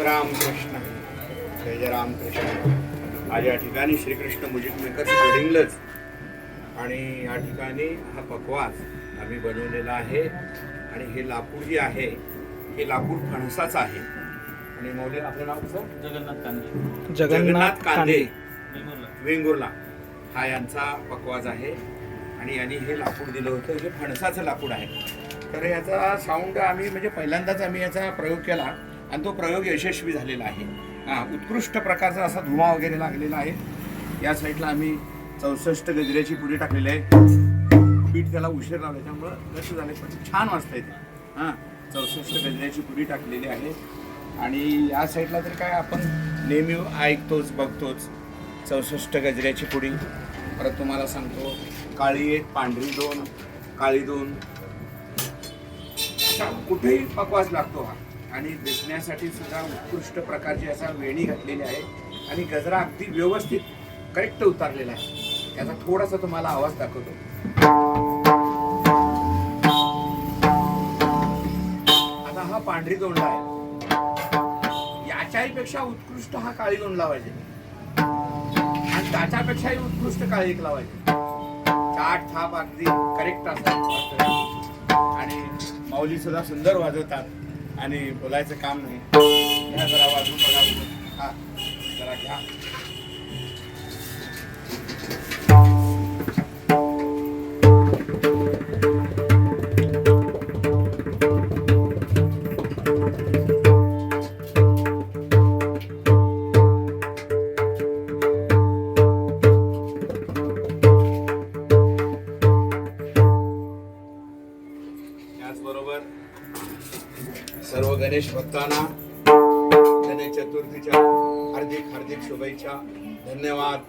राम कृष्ण। जय जय राम कृष्ण। आज या ठिकाणी श्रीकृष्ण म्युझिक मेकर्स वेडिंगलच आणि या ठिकाणी हा पकवास आम्ही बनवलेला आहे. आणि हे लाकूड जे आहे हे लाकूड फणसाचं आहे. आणि मौल्य आपलं नाव कसं? जगन्नाथ कांदे. जगन्नाथ कांदे. वेंगुर्ला. वेंगुर्ला. हा यांचा पकवाज आहे. आणि यांनी हे लाकूड दिलं होतं. हे फणसाचं लाकूड आहे. तर याचा साऊंड आम्ही म्हणजे पहिल्यांदाच आम्ही याचा प्रयोग केला. आणि तो प्रयोग यशस्वी झालेला आहे. हां उत्कृष्ट प्रकारचा असा धुवा वगैरे लागलेला आहे. या साईडला आम्ही चौसष्ट गजऱ्याची पुडी टाकलेली आहे. पीठ त्याला उशीर लावला त्यामुळं लक्ष झालं पण छान वाजता ते. हां चौसष्ट गजऱ्याची पुडी टाकलेली आहे. आणि या साईडला तर काय आपण नेहमी ऐकतोच बघतोच चौसष्ट गजऱ्याची पुडी. परत तुम्हाला सांगतो काळी एक पांढरी दोन काळी दोन. कुठेही पकवास लागतो हा. आणि दिसण्यासाठी सुद्धा उत्कृष्ट प्रकारची असा वेणी घातलेली आहे. आणि गजरा अगदी व्यवस्थित करेक्ट उतारलेला आहे. त्याचा थोडासा तुम्हाला आवाज दाखवतो. आता हा पांढरी दोंडा आहे. याच्याही पेक्षा उत्कृष्ट हा काळी गोंडला पाहिजे. आणि त्याच्यापेक्षाही उत्कृष्ट काळी एक लावायचे. चाट थाप अगदी करेक्ट असतात आणि माऊली सुद्धा सुंदर वाजवतात. आणि बोलायचं काम नाही. घ्या जरा वाजून बघा हा जरा घ्या. सर्व गणेश भक्तांना गणेश चतुर्थीच्या हार्दिक हार्दिक शुभेच्छा. धन्यवाद.